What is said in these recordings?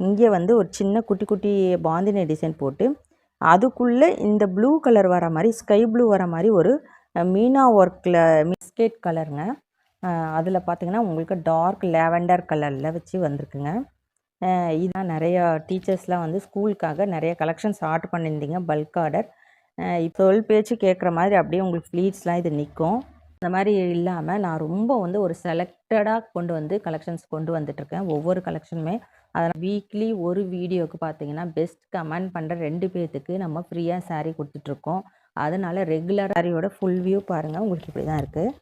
இங்கே வந்து ஒரு சின்ன குட்டி குட்டி பாந்தினி டிசைன் போட்டு அதுக்குள்ளே இந்த ப்ளூ கலர் வர மாதிரி ஸ்கை ப்ளூ வர மாதிரி ஒரு மீனா ஒர்க்கில் மிஸ்கேட் கலருங்க அதில் பார்த்தீங்கன்னா உங்களுக்கு டார்க் லேவெண்டர் கலரில் வச்சு வந்திருக்குங்க. இதான் நிறையா டீச்சர்ஸ்லாம் வந்து ஸ்கூலுக்காக நிறைய கலெக்ஷன்ஸ் ஆர்டர் பண்ணியிருந்தீங்க பல்க் ஆர்டர் இப்போ சொல் பேச்சு கேட்குற மாதிரி அப்படியே உங்களுக்கு ஃப்ளீட்ஸ்லாம் இது நிற்கும். அந்த மாதிரி இல்லாமல் நான் ரொம்ப வந்து ஒரு செலக்டடாக கொண்டு வந்து கலெக்ஷன்ஸ் கொண்டு வந்துட்ருக்கேன் ஒவ்வொரு கலெக்ஷனுமே அதனால் வீக்லி ஒரு வீடியோவுக்கு பார்த்தீங்கன்னா பெஸ்ட் கமெண்ட் பண்ணுற ரெண்டு பேர்த்துக்கு நம்ம ஃப்ரீயாக saree கொடுத்துட்ருக்கோம். அதனால் ரெகுலர் சாரியோட ஃபுல் வியூ பாருங்கள் உங்களுக்கு இப்படி தான் இருக்குது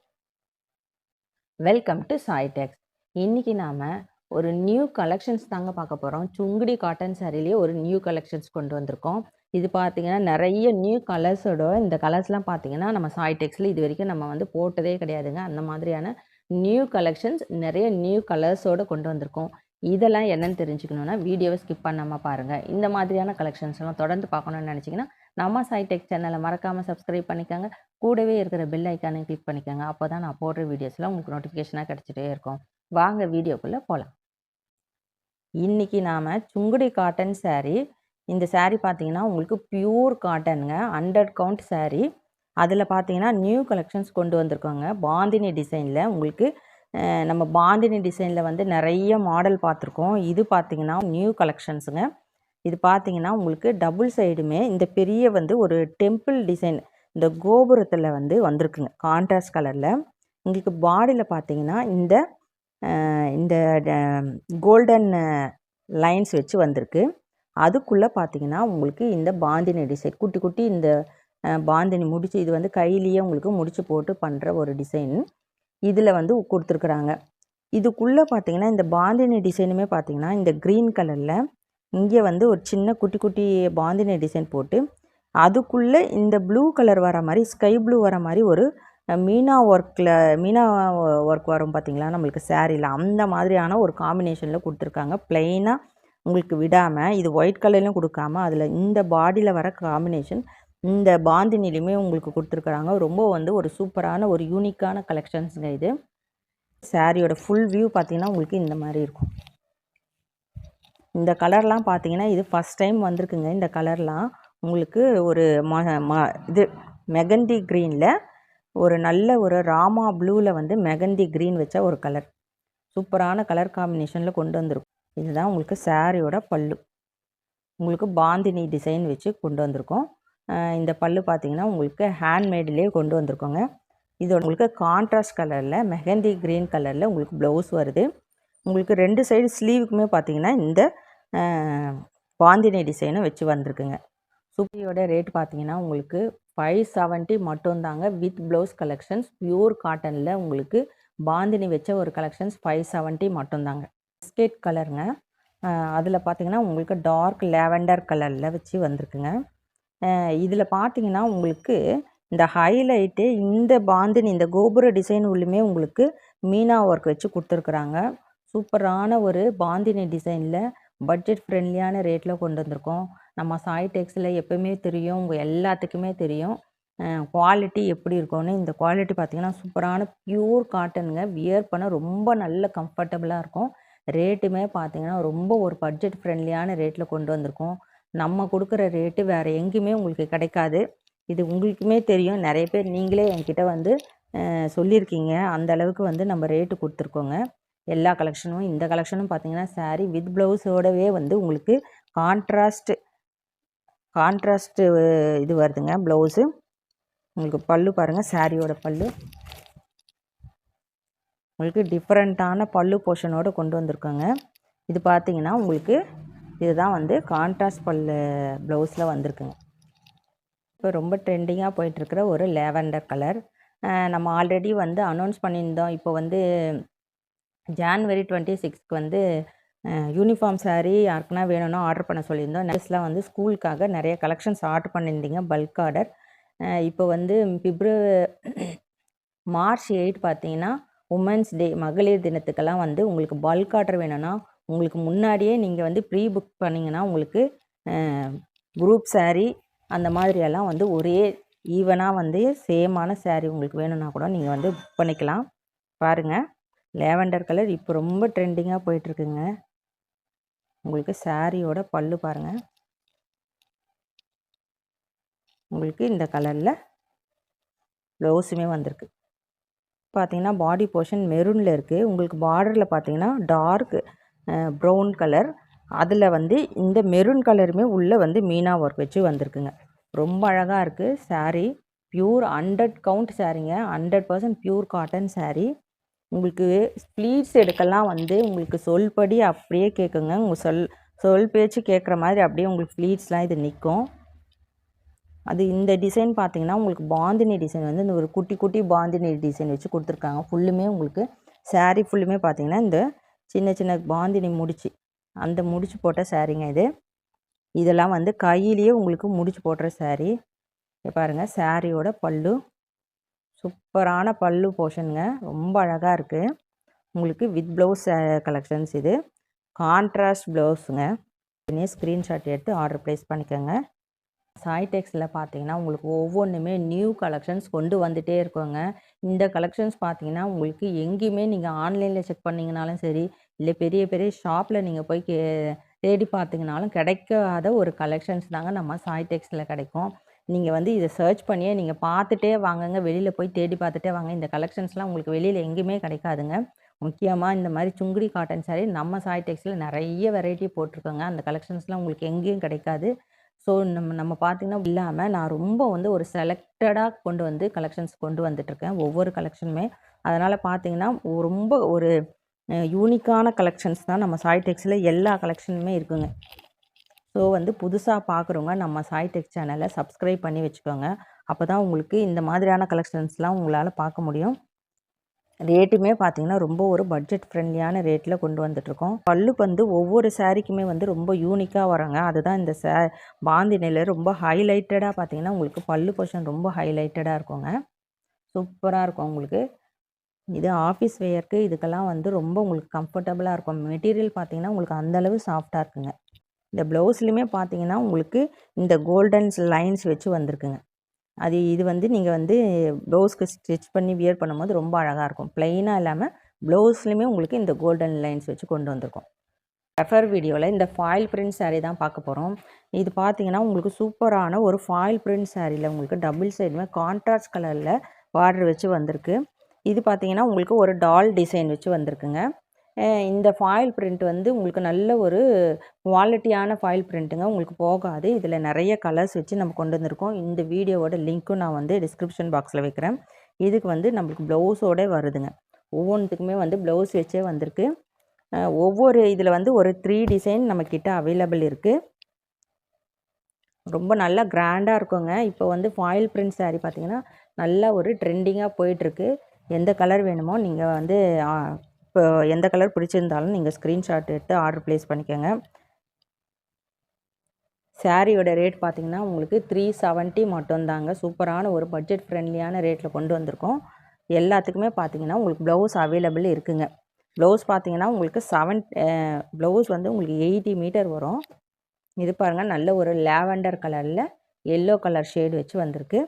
வெல்கம் டு சாய் டெக்ஸ் இன்றைக்கி நாம் ஒரு நியூ கலெக்ஷன்ஸ் தாங்க பார்க்க போகிறோம் சுங்குடி காட்டன் சாரிலேயே ஒரு நியூ கலெக்ஷன்ஸ் கொண்டு வந்திருக்கோம். இது பார்த்தீங்கன்னா நிறைய நியூ கலர்ஸோட இந்த கலர்ஸ்லாம் பார்த்தீங்கன்னா நம்ம சாய் டெக்ஸில் இது வரைக்கும் நம்ம வந்து போட்டதே கிடையாதுங்க. அந்த மாதிரியான நியூ கலெக்ஷன்ஸ் நிறைய நியூ கலர்ஸோடு கொண்டு வந்திருக்கோம். இதெல்லாம் என்னென்னு தெரிஞ்சுக்கணுன்னா வீடியோவை ஸ்கிப் பண்ணாமல் பாருங்கள் இந்த மாதிரியான கலெக்ஷன்ஸ் எல்லாம் தொடர்ந்து பார்க்கணும்னு நினச்சிங்கன்னா நம்ம சைடெக் சேனலை மறக்காமல் சப்ஸ்கிரைப் பண்ணிக்கோங்க. கூடவே இருக்கிற பெல் ஐக்கானை கிளிக் பண்ணிக்கோங்க. அப்போ தான் நான் போடுற வீடியோஸ்லாம் உங்களுக்கு நோட்டிஃபிகேஷனாக கிடச்சிட்டே இருக்கும். வாங்க வீடியோக்குள்ளே போகலாம் இன்றைக்கி நாம் சுங்குடி காட்டன் சாரீ இந்த சாரீ பார்த்தீங்கன்னா உங்களுக்கு பியூர் காட்டனுங்க ஹண்ட்ரட் கவுண்ட் சாரீ அதில் பார்த்தீங்கன்னா நியூ கலெக்ஷன்ஸ் கொண்டு வந்திருக்கோங்க. பாந்தினி டிசைனில் உங்களுக்கு நம்ம பாந்தினி டிசைனில் வந்து நிறைய மாடல் பார்த்துருக்கோம். இது பார்த்திங்கன்னா நியூ கலெக்ஷன்ஸுங்க. இது பார்த்தீங்கன்னா உங்களுக்கு டபுள் சைடுமே இந்த பெரிய வந்து ஒரு டெம்பிள் டிசைன் இந்த கோபுரத்தில் வந்து வந்திருக்குங்க கான்ட்ராஸ்ட் கலரில். உங்களுக்கு பாடியில் பார்த்தீங்கன்னா இந்த இந்த கோல்டன் லைன்ஸ் வச்சு வந்திருக்கு. அதுக்குள்ளே பார்த்தீங்கன்னா உங்களுக்கு இந்த பாந்தினி டிசைன் குட்டி குட்டி இந்த பாந்தினி முடிச்சு இது வந்து கையிலேயே உங்களுக்கு முடிச்சு போட்டு பண்ணுற ஒரு டிசைன். இதில் வந்து கொடுத்துருக்குறாங்க. இதுக்குள்ளே பார்த்தீங்கன்னா இந்த பாந்தினி டிசைனுமே பார்த்தீங்கன்னா இந்த க்ரீன் கலரில் இங்கே வந்து ஒரு சின்ன குட்டி குட்டி பாந்தினி டிசைன் போட்டு அதுக்குள்ளே இந்த ப்ளூ கலர் வர மாதிரி ஸ்கை ப்ளூ வர மாதிரி ஒரு மீனா ஒர்க்கில் மீனா ஒர்க் வரும் பார்த்தீங்களா நம்மளுக்கு சேரீயில் அந்த மாதிரியான ஒரு காம்பினேஷனில் கொடுத்துருக்காங்க. ப்ளைனாக உங்களுக்கு விடாமல் இது ஒயிட் கலர்லையும் கொடுக்காம அதில் இந்த பாடியில் வர காம்பினேஷன் இந்த பாந்தினிலையுமே உங்களுக்கு கொடுத்துருக்குறாங்க. ரொம்ப வந்து ஒரு சூப்பரான ஒரு யூனிக்கான கலெக்ஷன்ஸுங்க இது. சாரியோட ஃபுல் வியூ பார்த்திங்கன்னா உங்களுக்கு இந்த மாதிரி இருக்கும். இந்த கலர்லாம் பார்த்தீங்கன்னா இது ஃபஸ்ட் டைம் வந்திருக்குங்க. இந்த கலர்லாம் உங்களுக்கு ஒரு ம ம இது மெகந்தி க்ரீனில் ஒரு நல்ல ஒரு ராமா ப்ளூவில் வந்து மெகந்தி க்ரீன் வச்ச ஒரு கலர் சூப்பரான கலர் காம்பினேஷனில் கொண்டு வந்திருக்கும். இதுதான் உங்களுக்கு சாரியோட பல்லு. உங்களுக்கு பாந்தினி டிசைன் வச்சு கொண்டு வந்திருக்கோம். இந்த பல்லு பார்த்தீங்கன்னா உங்களுக்கு ஹேண்ட்மேட்லேயே கொண்டு வந்திருக்கோங்க. இது உங்களுக்கு கான்ட்ராஸ்ட் கலரில் மெஹந்தி க்ரீன் கலரில் உங்களுக்கு ப்ளவுஸ் வருது. உங்களுக்கு ரெண்டு சைடு ஸ்லீவுக்குமே பார்த்தீங்கன்னா இந்த பாந்தினி டிசைனும் வச்சு வந்திருக்குங்க. சுப்பியோட ரேட் பார்த்தீங்கன்னா உங்களுக்கு ஃபைவ் செவன்ட்டி மட்டும்தாங்க. வித் ப்ளவுஸ் கலெக்ஷன்ஸ் பியூர் காட்டனில் உங்களுக்கு பாந்தினி வச்ச ஒரு கலெக்ஷன்ஸ் ஃபைவ் செவன்ட்டி மட்டும்தாங்க. பிஸ்கெட் கலருங்க அதில் பார்த்தீங்கன்னா உங்களுக்கு டார்க் லேவெண்டர் கலரில் வச்சு வந்திருக்குங்க. இதில் பார்த்தீங்கன்னா உங்களுக்கு இந்த ஹைலைட்டு இந்த பாந்தினி இந்த கோபுர டிசைன் உள்ளுமே உங்களுக்கு மீனா ஒர்க் வச்சு கொடுத்துருக்குறாங்க. சூப்பரான ஒரு பாந்தினி டிசைனில் பட்ஜெட் ஃப்ரெண்ட்லியான ரேட்டில் கொண்டு வந்திருக்கோம். நம்ம சாய் டெக்ஸில் எப்போயுமே தெரியும் உங்கள் எல்லாத்துக்குமே தெரியும். குவாலிட்டி எப்படி இருக்கும்னு. இந்த குவாலிட்டி பார்த்திங்கன்னா சூப்பரான பியூர் காட்டனுங்க வியர் பண்ண ரொம்ப நல்ல கம்ஃபர்டபுளாக இருக்கும். ரேட்டுமே பார்த்தீங்கன்னா ரொம்ப ஒரு பட்ஜெட் ஃப்ரெண்ட்லியான ரேட்டில் கொண்டு வந்திருக்கோம். நம்ம கொடுக்குற ரேட்டு வேறு எங்கேயுமே உங்களுக்கு கிடைக்காது. இது உங்களுக்குமே தெரியும். நிறைய பேர் நீங்களே என்கிட்ட வந்து சொல்லியிருக்கீங்க. அந்த அளவுக்கு வந்து நம்ம ரேட்டு கொடுத்துருக்கோங்க. எல்லா கலெக்ஷனும் இந்த கலெக்ஷனும் பார்த்தீங்கன்னா saree வித் ப்ளவுஸோடவே வந்து உங்களுக்கு கான்ட்ராஸ்ட் கான்ட்ராஸ்ட்டு இது வருதுங்க ப்ளவுஸு உங்களுக்கு பல்லு பாருங்கள் சாரியோட பல்லு. உங்களுக்கு டிஃப்ரெண்ட்டான பல்லு போர்ஷனோடு கொண்டு வந்திருக்கோங்க. இது பார்த்தீங்கன்னா உங்களுக்கு இதுதான் வந்து கான்ட்ராஸ்ட் பல்லு ப்ளவுஸில் வந்திருக்குங்க. இப்போ ரொம்ப ட்ரெண்டிங்காக போயிட்டுருக்கிற ஒரு லேவெண்டர் கலர் நம்ம ஆல்ரெடி வந்து அனௌன்ஸ் பண்ணியிருந்தோம். இப்போ வந்து ஜான்வரி டுவெண்ட்டி சிக்ஸ்க்கு வந்து யூனிஃபார்ம் சாரீ யாருக்குன்னா வேணும்னா ஆர்டர் பண்ண சொல்லியிருந்தோம். நெக்ஸ்ட்லாம் வந்து ஸ்கூலுக்காக நிறைய கலெக்ஷன்ஸ் ஆர்டர் பண்ணியிருந்தீங்க பல்க் ஆர்டர் இப்போ வந்து பிப்ரவரி மார்ச் எயிட் பார்த்தீங்கன்னா உமன்ஸ் டே மகளிர் தினத்துக்கெல்லாம் வந்து உங்களுக்கு பல்க் ஆர்டர் வேணும்னா உங்களுக்கு முன்னாடியே நீங்கள் வந்து ப்ரீ புக் பண்ணிங்கன்னா உங்களுக்கு குரூப் சாரீ அந்த மாதிரியெல்லாம் வந்து ஒரே ஈவனாக வந்து சேமான சாரீ உங்களுக்கு வேணும்னா கூட நீங்கள் வந்து புக் பண்ணிக்கலாம். பாருங்கள் லேவெண்டர் கலர் இப்போ ரொம்ப ட்ரெண்டிங்காக போயிட்டுருக்குங்க. உங்களுக்கு சாரியோட பல்லு பாருங்கள் உங்களுக்கு இந்த கலரில் ப்ளவுஸுமே வந்திருக்கு. பார்த்தீங்கன்னா பாடி போர்ஷன் மெரூனில் இருக்குது உங்களுக்கு பார்டரில் பார்த்தீங்கன்னா டார்க் ப்ரௌன் கலர் அதில் வந்து இந்த மெரூன் கலருமே உள்ளே வந்து மீனா ஒர்க் வச்சு வந்திருக்குங்க. ரொம்ப அழகாக இருக்குது sari pure hundred count சாரீங்க hundred percent pure cotton sari உங்களுக்கு ப்ளீட்ஸ் எடுக்கலாம் வந்து உங்களுக்கு சொல்படி அப்படியே கேட்குங்க உங்கள் சொல் சொல் பேச்சு கேட்குற மாதிரி அப்படியே உங்களுக்கு ஃப்ளீட்ஸ்லாம் இது நிற்கும் அது இந்த டிசைன் பார்த்தீங்கன்னா உங்களுக்கு பாந்தினி டிசைன் வந்து இந்த ஒரு குட்டி குட்டி பாந்தினி டிசைன் வச்சு கொடுத்துருக்காங்க. ஃபுல்லுமே உங்களுக்கு சாரீ ஃபுல்லுமே பார்த்தீங்கன்னா இந்த சின்ன சின்ன பாந்தினி முடிச்சு. அந்த முடிச்சு போட்ட சாரீங்க இது. இதெல்லாம் வந்து கையிலேயே உங்களுக்கு முடிச்சு போடுற சாரீ. பாருங்கள் பாருங்க சாரியோட பல்லு. சூப்பரான பல்லு போர்ஷனுங்க. ரொம்ப அழகாக இருக்குது உங்களுக்கு வித் ப்ளவுஸ் கலெக்ஷன்ஸ் இது. கான்ட்ராஸ்ட் ப்ளவுஸுங்க. உடனே ஸ்க்ரீன்ஷாட் எடுத்து ஆர்டர் ப்ளேஸ் பண்ணிக்கோங்க. சாய்டெக்ஸில் பார்த்தீங்கன்னா உங்களுக்கு ஒவ்வொன்றுமே நியூ கலெக்ஷன்ஸ் கொண்டு வந்துகிட்டே இருக்கோங்க. இந்த கலெக்ஷன்ஸ் பார்த்தீங்கன்னா உங்களுக்கு எங்கேயுமே நீங்கள் ஆன்லைனில் செக் பண்ணிங்கனாலும் சரி இல்லை பெரிய பெரிய ஷாப்பில் நீங்கள் போய் கே தேடி பார்த்தீங்கனாலும் கிடைக்காத ஒரு கலெக்ஷன்ஸ் தாங்க நம்ம சாய்டெக்ஸில் கிடைக்கும். நீங்கள் வந்து இதை சர்ச் பண்ணியே நீங்கள் பார்த்துட்டே வாங்குங்க. வெளியில் போய் தேடி பார்த்துட்டே வாங்க. இந்த கலெக்ஷன்ஸ்லாம் உங்களுக்கு வெளியில் எங்கேயுமே கிடைக்காதுங்க. முக்கியமாக இந்த மாதிரி சுங்குடி காட்டன் சாரீ நம்ம சாய்டெக்ஸில் நிறைய வெரைட்டி போட்டிருக்கோங்க. அந்த கலெக்ஷன்ஸ்லாம் உங்களுக்கு எங்கேயும் கிடைக்காது. ஸோ நம்ம நம்ம பார்த்திங்கன்னா இல்லாமல் நான் ரொம்ப வந்து ஒரு செலக்டடாக கொண்டு வந்து கலெக்ஷன்ஸ் கொண்டு வந்துட்ருக்கேன் ஒவ்வொரு கலெக்ஷனுமே அதனால் பார்த்தீங்கன்னா ரொம்ப ஒரு யூனிக்கான கலெக்ஷன்ஸ் தான் நம்ம சாய் டெக்ஸில் எல்லா கலெக்ஷனுமே இருக்குங்க. ஸோ வந்து புதுசாக பார்க்குறவங்க நம்ம சாய் டெக்ஸ் சேனலை சப்ஸ்கிரைப் பண்ணி வச்சுக்கோங்க. அப்போ தான் உங்களுக்கு இந்த மாதிரியான கலெக்ஷன்ஸ்லாம் உங்களால் பார்க்க முடியும். ரேட்டுமே பார்த்தீங்கன்னா ரொம்ப ஒரு பட்ஜெட் ஃப்ரெண்ட்லியான ரேட்டில் கொண்டு வந்துட்ருக்கோம் பல்லு வந்து ஒவ்வொரு சாரீக்குமே வந்து ரொம்ப யூனிக்காக வராங்க அதுதான் இந்த சே பாந்தினியில் ரொம்ப ஹைலைட்டடாக பார்த்தீங்கன்னா உங்களுக்கு பல்லு போர்ஷன் ரொம்ப ஹைலைட்டடாக இருக்குங்க. சூப்பராக இருக்கும் உங்களுக்கு. இது ஆஃபீஸ் வேர்க்கு இதுக்கெல்லாம் வந்து ரொம்ப உங்களுக்கு கம்ஃபர்டபுளாக இருக்கும். மெட்டீரியல் பார்த்தீங்கன்னா உங்களுக்கு அந்தளவு சாஃப்டாக இருக்குங்க. இந்த ப்ளவுஸ்லையுமே பார்த்தீங்கன்னா உங்களுக்கு இந்த கோல்டன்ஸ் லைன்ஸ் வச்சு வந்திருக்குங்க. அது இது வந்து நீங்கள் வந்து ப்ளவுஸ்க்கு ஸ்டிச் பண்ணி வியர் பண்ணும்போது ரொம்ப அழகாக இருக்கும். ப்ளெயினாக இல்லாமல் ப்ளவுஸ்லையுமே உங்களுக்கு இந்த கோல்டன் லைன்ஸ் வச்சு கொண்டு வந்திருக்கோம். ரெஃபர் வீடியோவில் இந்த ஃபாயில் பிரிண்ட் சாரீ தான் பார்க்க போகிறோம் இது பார்த்தீங்கன்னா உங்களுக்கு சூப்பரான ஒரு ஃபாயில் பிரிண்ட் சாரியில் உங்களுக்கு டபுள் சைடுமே கான்ட்ராஸ்ட் கலரில் பார்டர் வச்சு வந்திருக்கு. இது பார்த்தீங்கன்னா உங்களுக்கு ஒரு டால் டிசைன் வச்சு வந்திருக்குங்க. இந்த ஃபாயில் பிரிண்ட் வந்து உங்களுக்கு நல்ல ஒரு குவாலிட்டியான ஃபாயில் பிரிண்ட்டுங்க உங்களுக்கு போகாது. இதில் நிறைய கலர்ஸ் வச்சு நம்ம கொண்டு வந்திருக்கோம். இந்த வீடியோவோட லிங்க்கும் நான் வந்து டிஸ்கிரிப்ஷன் பாக்ஸில் வைக்கிறேன். இதுக்கு வந்து நம்மளுக்கு ப்ளவுஸோட வருதுங்க. ஒவ்வொன்றுத்துக்குமே வந்து ப்ளவுஸ் வச்சே வந்திருக்கு. ஒவ்வொரு இதில் வந்து ஒரு த்ரீ டிசைன் நம்மக்கிட்ட அவைலபிள் இருக்குது ரொம்ப நல்லா கிராண்டாக இருக்குங்க. இப்போ வந்து ஃபாயில் பிரிண்ட் சாரீ பார்த்தீங்கன்னா நல்லா ஒரு ட்ரெண்டிங்காக போயிட்டுருக்கு எந்த கலர் வேணுமோ நீங்கள் வந்து இப்போ எந்த கலர் பிடிச்சிருந்தாலும் நீங்கள் ஸ்க்ரீன்ஷாட் எடுத்து ஆர்டர் ப்ளேஸ் பண்ணிக்கோங்க. சாரியோட ரேட் பார்த்தீங்கன்னா உங்களுக்கு த்ரீ செவன்ட்டி மட்டும்தாங்க சூப்பரான ஒரு பட்ஜெட் ஃப்ரெண்ட்லியான ரேட்டில் கொண்டு வந்திருக்கோம். எல்லாத்துக்குமே பார்த்தீங்கன்னா உங்களுக்கு ப்ளவுஸ் அவைலபிள் இருக்குங்க. ப்ளவுஸ் பார்த்தீங்கன்னா உங்களுக்கு செவன் ப்ளவுஸ் வந்து உங்களுக்கு எயிட்டி மீட்டர் வரும். இது பாருங்கள் நல்ல ஒரு லேவெண்டர் கலரில் எல்லோ கலர் ஷேடு வச்சு வந்திருக்கு.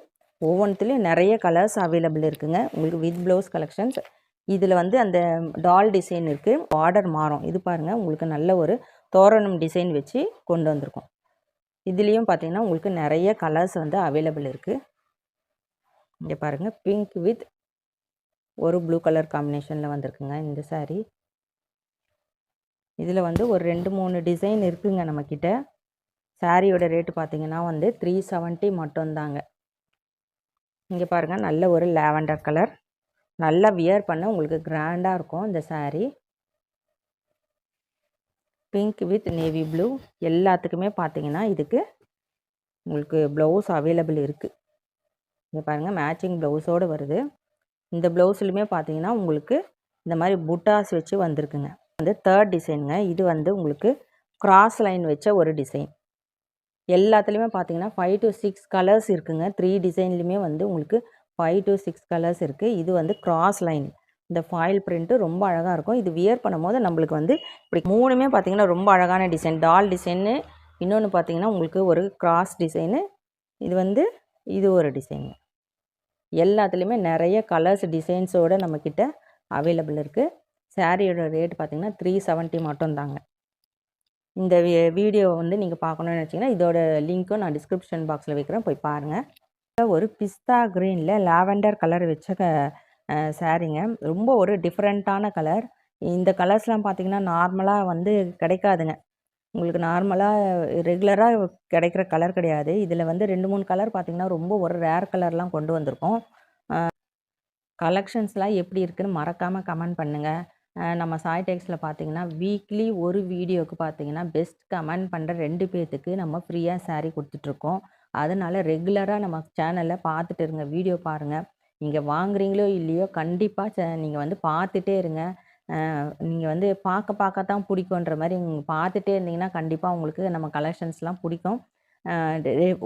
ஒவ்வொன்றுத்துலேயும் நிறைய கலர்ஸ் அவைலபிள் இருக்குங்க. உங்களுக்கு வித் ப்ளவுஸ் கலெக்ஷன்ஸ் இதில் வந்து அந்த டால் டிசைன் இருக்குது ஆர்டர் மாறும். இது பாருங்கள் உங்களுக்கு நல்ல ஒரு தோரணம் டிசைன் வச்சு கொண்டு வந்திருக்கோம். இதுலேயும் பார்த்தீங்கன்னா உங்களுக்கு நிறைய கலர்ஸ் வந்து அவைலபிள் இருக்குது இங்கே பாருங்கள் பிங்க் வித் ஒரு ப்ளூ கலர் காம்பினேஷனில் வந்திருக்குங்க இந்த சாரீ இதில் வந்து ஒரு ரெண்டு மூணு டிசைன் இருக்குங்க நம்மக்கிட்ட சாரியோட ரேட்டு பார்த்தீங்கன்னா வந்து த்ரீ செவன்ட்டி மட்டும்தாங்க. இங்கே பாருங்கள் நல்ல ஒரு லாவெண்டர் கலர். நல்லா வியர் பண்ண உங்களுக்கு கிராண்டாக இருக்கும் இந்த sari pink with navy blue எல்லாத்துக்குமே பார்த்தீங்கன்னா இதுக்கு உங்களுக்கு ப்ளவுஸ் அவைலபிள் இருக்குது இங்கே பாருங்கள் மேட்சிங் ப்ளவுஸோடு வருது. இந்த ப்ளவுஸ்லையுமே பார்த்தீங்கன்னா உங்களுக்கு இந்த மாதிரி புட்டாஸ் வச்சு வந்திருக்குங்க. வந்து தேர்ட் டிசைனுங்க இது வந்து உங்களுக்கு கிராஸ் லைன் வச்ச ஒரு டிசைன் எல்லாத்துலேயுமே பார்த்தீங்கன்னா ஃபைவ் டு சிக்ஸ் கலர்ஸ் இருக்குங்க. த்ரீ டிசைன்லையுமே வந்து உங்களுக்கு ஃபைவ் டு சிக்ஸ் கலர்ஸ் இருக்குது இது வந்து கிராஸ் லைன் இந்த ஃபாயில் பிரிண்ட்டு ரொம்ப அழகாக இருக்கும். இது வியர் பண்ணும்போது நம்மளுக்கு வந்து இப்படி மூணுமே பார்த்தீங்கன்னா ரொம்ப அழகான டிசைன் டால் டிசைனு இன்னொன்று பார்த்தீங்கன்னா உங்களுக்கு ஒரு கிராஸ் டிசைனு இது வந்து இது ஒரு டிசைனு எல்லாத்துலேயுமே நிறைய கலர்ஸ் டிசைன்ஸோடு நம்மக்கிட்ட அவைலபிள் இருக்குது சாரியோட ரேட் பார்த்தீங்கன்னா த்ரீ செவன்ட்டி மட்டும்தாங்க. இந்த வி வீடியோ வந்து நீங்கள் பார்க்கணும்னு நினச்சிங்கன்னா இதோட லிங்க்கும் நான் டிஸ்கிரிப்ஷன் பாக்ஸில் வைக்கிறேன். போய் பாருங்கள் ஒரு பிஸ்தா க்ரீனில் லாவெண்டர் கலர் வச்ச சாரீங்க. ரொம்ப ஒரு டிஃப்ரெண்ட்டான கலர் இந்த கலர்ஸ்லாம் பார்த்தீங்கன்னா நார்மலாக வந்து கிடைக்காதுங்க. உங்களுக்கு நார்மலாக ரெகுலராக கிடைக்கிற கலர் கிடையாது. இதில் வந்து ரெண்டு மூணு கலர் பார்த்தீங்கன்னா ரொம்ப ஒரு ரேர் கலர்லாம் கொண்டு வந்திருக்கோம். கலெக்ஷன்ஸ்லாம் எப்படி இருக்குதுன்னு மறக்காமல் கமெண்ட் பண்ணுங்கள் நம்ம சாய் டெக்ஸில் பார்த்தீங்கன்னா வீக்லி ஒரு வீடியோவுக்கு பார்த்தீங்கன்னா பெஸ்ட் கமெண்ட் பண்ணுற ரெண்டு பேர்த்துக்கு நம்ம ஃப்ரீயாக சாரீ கொடுத்துட்ருக்கோம். அதனால ரெகுலராக நம்ம சேனலை பார்த்துட்டு இருங்க வீடியோ பாருங்கள் நீங்கள் வாங்குறீங்களோ இல்லையோ கண்டிப்பாக ச நீங்கள் வந்து பார்த்துட்டே இருங்க. நீங்கள் வந்து பார்க்க பார்க்க தான் பிடிக்குன்ற மாதிரி நீங்கள் பார்த்துட்டே இருந்தீங்கன்னா கண்டிப்பாக உங்களுக்கு நம்ம கலெக்ஷன்ஸ்லாம் பிடிக்கும்.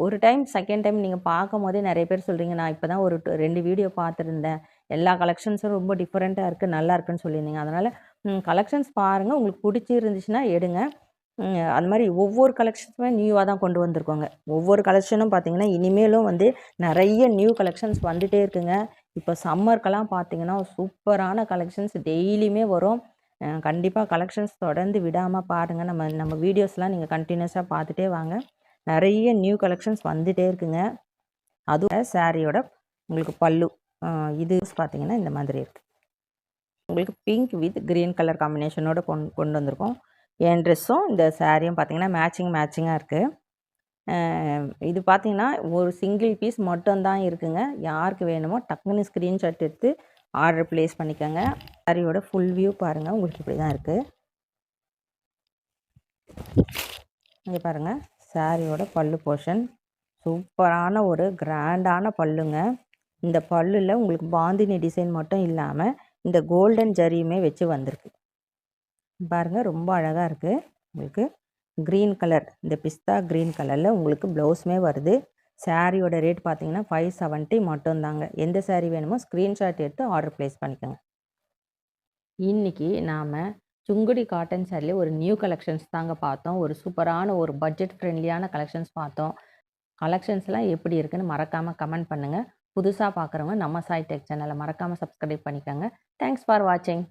ஒரு டைம் செகண்ட் டைம் நீங்கள் பார்க்கும் போதே நிறைய பேர் சொல்கிறீங்க நான் இப்போ தான் ஒரு ரெண்டு வீடியோ பார்த்துருந்தேன் எல்லா கலெக்ஷன்ஸும் ரொம்ப டிஃப்ரெண்ட்டாக இருக்குது நல்லா இருக்குன்னு சொல்லியிருந்தீங்க. அதனால் கலெக்ஷன்ஸ் பாருங்கள் உங்களுக்கு பிடிச்சிருந்துச்சுன்னா எடுங்க. அது மாதிரி ஒவ்வொரு கலெக்ஷன்ஸுமே நியூவாக தான் கொண்டு வந்திருக்கோங்க. ஒவ்வொரு கலெக்ஷனும் பார்த்தீங்கன்னா இனிமேலும் வந்து நிறைய நியூ கலெக்ஷன்ஸ் வந்துகிட்டே இருக்குங்க. இப்போ சம்மருக்கெல்லாம் பார்த்தீங்கன்னா சூப்பரான கலெக்ஷன்ஸ் டெய்லியுமே வரும். கண்டிப்பாக கலெக்ஷன்ஸ் தொடர்ந்து விடாமல் பாருங்கள் நம்ம நம்ம வீடியோஸ்லாம் நீங்கள் கண்டினியூஸாக பார்த்துட்டே வாங்க. நிறைய நியூ கலெக்ஷன்ஸ் வந்துகிட்டே இருக்குங்க. அதுவும் சாரியோட உங்களுக்கு பல்லு. இது பார்த்தீங்கன்னா இந்த மாதிரி இருக்குது உங்களுக்கு பிங்க் வித் க்ரீன் கலர் காம்பினேஷனோட கொண்டு கொண்டு வந்திருக்கோம். என் ட்ரெஸ்ஸும் இந்த சாரியும் பார்த்தீங்கன்னா மேட்சிங் மேட்சிங்காக இருக்குது இது பார்த்தீங்கன்னா ஒரு சிங்கிள் பீஸ் மட்டும்தான் இருக்குங்க. யாருக்கு வேணுமோ டக்குன்னு ஸ்க்ரீன்ஷாட் எடுத்து ஆர்டர் ப்ளேஸ் பண்ணிக்கோங்க. சாரியோட ஃபுல் வியூ பாருங்கள் உங்களுக்கு இப்படி தான் இருக்குது இங்கே பாருங்கள் சாரியோட பல்லு போர்ஷன் சூப்பரான ஒரு கிராண்டான பல்லுங்க. இந்த பல்லுல உங்களுக்கு பாந்தினி டிசைன் மட்டும் இல்லாமல் இந்த கோல்டன் ஜரியுமே வச்சு வந்திருக்கு. பாருங்கள் ரொம்ப அழகாக இருக்குது உங்களுக்கு க்ரீன் கலர் இந்த பிஸ்தா க்ரீன் கலரில் உங்களுக்கு ப்ளவுஸுமே வருது. சாரியோட ரேட் பார்த்தீங்கன்னா ஃபைவ் செவன்ட்டி மட்டும்தாங்க. எந்த சாரீ வேணுமோ ஸ்க்ரீன்ஷாட் எடுத்து ஆர்டர் ப்ளேஸ் பண்ணிக்கோங்க. இன்றைக்கி நாம் சுங்குடி காட்டன் சாரிலே ஒரு நியூ கலெக்ஷன்ஸ் தாங்க பார்த்தோம். ஒரு சூப்பரான ஒரு பட்ஜெட் ஃப்ரெண்ட்லியான கலெக்ஷன்ஸ் பார்த்தோம். கலெக்ஷன்ஸ்லாம் எப்படி இருக்குன்னு மறக்காமல் கமெண்ட் பண்ணுங்கள் புதுசாக பார்க்குறவங்க நம்ம சாய் டெக் சேனலை மறக்காமல் சப்ஸ்கிரைப் பண்ணிக்கோங்க. தேங்க்ஸ் ஃபார் வாட்சிங்